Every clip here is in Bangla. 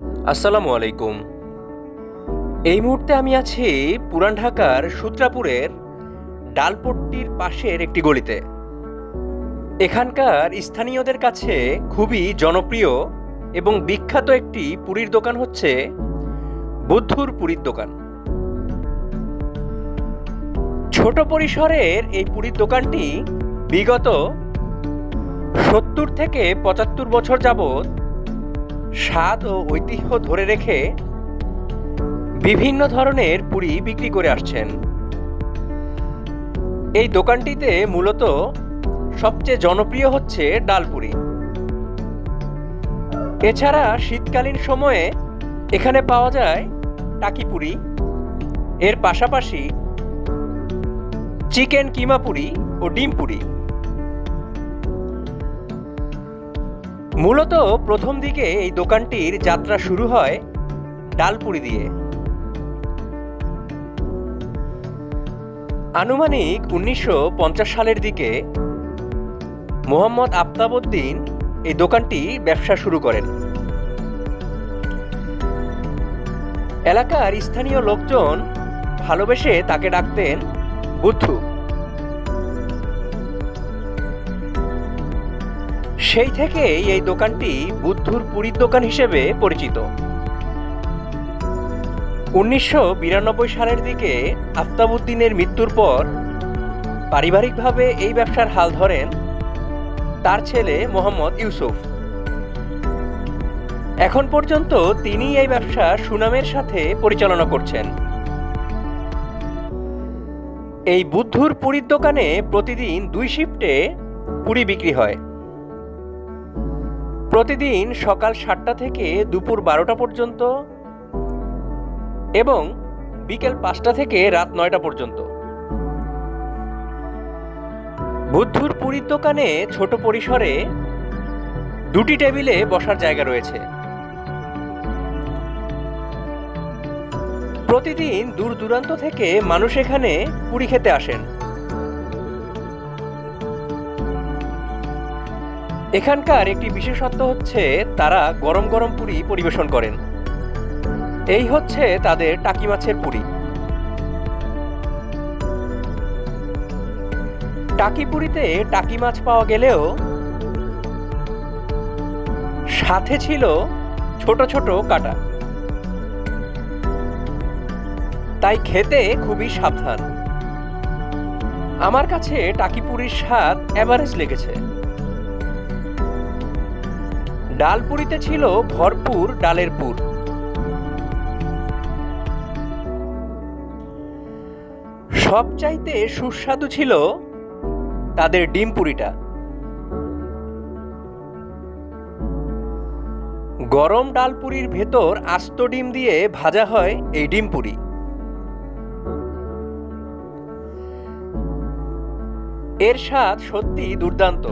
আসসালামু আলাইকুম। এই মুহূর্তে আমি আছি পুরান ঢাকার সূত্রাপুরের ডালপট্টির পাশের একটি গলিতে। এখানকার স্থানীয়দের কাছে খুবই জনপ্রিয় এবং বিখ্যাত একটি পুরীর দোকান হচ্ছে বুদ্ধুর পুরীর দোকান। ছোট পরিসরের এই পুরীর দোকানটি বিগত সত্তর থেকে পঁচাত্তর বছর যাবৎ স্বাদ ও ঐতিহ্য ধরে রেখে বিভিন্ন ধরনের পুরি বিক্রি করে আসছেন। এই দোকানটিতে মূলত সবচেয়ে জনপ্রিয় হচ্ছে ডালপুরি এছাড়া শীতকালীন সময়ে এখানে পাওয়া যায় টাকিপুরি এর পাশাপাশি চিকেন কিমা পুরি ও ডিম মূলত প্রথম দিকে এই দোকানটির যাত্রা শুরু হয় ডালপুরি দিয়ে। আনুমানিক উনিশশো পঞ্চাশ সালের দিকে মোহাম্মদ আফতাবউদ্দিন এই দোকানটি ব্যবসা শুরু করেন। এলাকার স্থানীয় লোকজন ভালোবেসে তাকে ডাকতেন বুদ্ধু। সেই থেকেই এই দোকানটি বুদ্ধুর পুরীর দোকান হিসেবে পরিচিত। উনিশশো বিরানব্বই সালের দিকে আফতাবউদ্দিনের মৃত্যুর পর পারিবারিকভাবে এই ব্যবসার হাল ধরেন তার ছেলে মোহাম্মদ ইউসুফ। এখন পর্যন্ত তিনি এই ব্যবসা সুনামের সাথে পরিচালনা করছেন। এই বুদ্ধুর পুরীর দোকানে প্রতিদিন দুই শিফটে পুরি বিক্রি হয়। প্রতিদিন সকাল সাতটা থেকে দুপুর বারোটা পর্যন্ত এবং বিকেল পাঁচটা থেকে রাত নয়টা পর্যন্ত। বুদ্ধুর পুরীর দোকানে ছোট পরিসরে দুটি টেবিলে বসার জায়গা রয়েছে। প্রতিদিন দূর দূরান্ত থেকে মানুষ এখানে পুরি খেতে আসেন। এখানকার একটি বিশেষত্ব হচ্ছে তারা গরম গরম পুরি পরিবেশন করেন। এই হচ্ছে তাদের টাকি মাছের পুরি। টাকি পুরিতে টাকি মাছ পাওয়া গেলেও সাথে ছিল ছোট ছোট কাটা। তাই খেতে খুবই সাবধান। আমার কাছে টাকিপুরির স্বাদ অ্যাভারেজ লেগেছে। ডালপুরিতে ছিল ভরপুর ডালের পুর। সবচাইতে সুস্বাদু ছিল তাদের ডিম পুরিটা। গরম ডালপুরির ভেতর আস্ত ডিম দিয়ে ভাজা হয় এই ডিম পুরি। এর স্বাদ সত্যি দুর্দান্ত।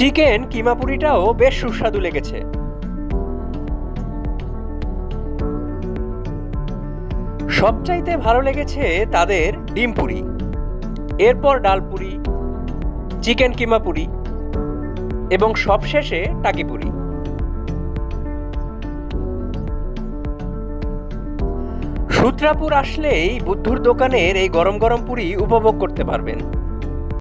চিকেন কিমাপুরিটাও বেশ সুস্বাদু লেগেছে। সবচাইতে ভালো লেগেছে তাদের ডিম পুরি। এরপর ডালপুরি চিকেন কিমাপুরি এবং সবশেষে টাকিপুরি সূত্রাপুর আসলেই বুদ্ধুর দোকানের এই গরম গরম পুরি উপভোগ করতে পারবেন।